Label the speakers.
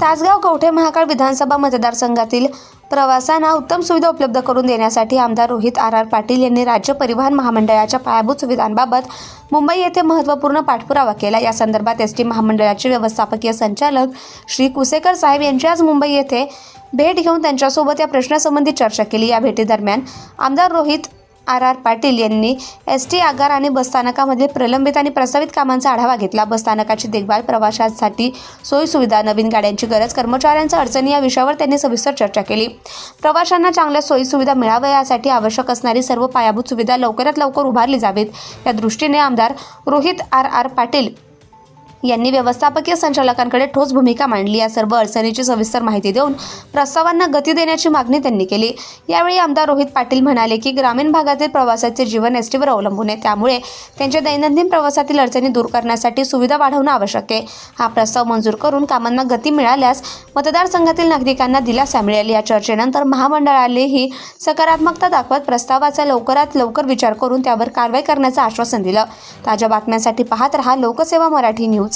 Speaker 1: तासगाव कवठे महाकाळ विधानसभा मतदारसंघातील प्रवासांना उत्तम सुविधा उपलब्ध करून देण्यासाठी आमदार रोहित आर आर पाटील यांनी राज्य परिवहन महामंडळाच्या पायाभूत सुविधांबाबत मुंबई येथे महत्त्वपूर्ण पाठपुरावा केला. या संदर्भात एस टी महामंडळाचे व्यवस्थापकीय संचालक श्री कुसेकर साहेब यांची आज मुंबई येथे भेट घेऊन त्यांच्यासोबत या प्रश्नासंबंधी चर्चा केली. या भेटीदरम्यान आमदार रोहित आर आर पाटील यांनी एस टी आगार आणि बसस्थानकामधील प्रलंबित आणि प्रस्तावित कामांचा आढावा घेतला. बसस्थानकाची देखभाल प्रवाशांसाठी सोयीसुविधा नवीन गाड्यांची गरज कर्मचाऱ्यांच्या अडचणी या विषयावर त्यांनी सविस्तर चर्चा केली. प्रवाशांना चांगल्या सोयीसुविधा मिळाव्या यासाठी आवश्यक असणारी सर्व पायाभूत सुविधा लवकरात लवकर उभारली जावीत. या दृष्टीने आमदार रोहित आर आर पाटील यांनी व्यवस्थापकीय संचालकांकडे ठोस भूमिका मांडली. या सर्व अडचणीची सविस्तर माहिती देऊन प्रस्तावांना गती देण्याची मागणी त्यांनी केली. यावेळी आमदार रोहित पाटील म्हणाले की ग्रामीण भागातील प्रवासाचे जीवन एस टीवर अवलंबून आहे. त्यामुळे त्यांच्या दैनंदिन प्रवासातील अडचणी दूर करण्यासाठी सुविधा वाढवणं आवश्यक आहे. हा प्रस्ताव मंजूर करून कामांना गती मिळाल्यास मतदारसंघातील नागरिकांना दिलासा मिळेल. या चर्चेनंतर महामंडळानेही सकारात्मकता दाखवत प्रस्तावाचा लवकरात लवकर विचार करून त्यावर कारवाई करण्याचं आश्वासन दिलं. ताज्या बातम्यांसाठी पाहत रहा Loksewa Marathi news.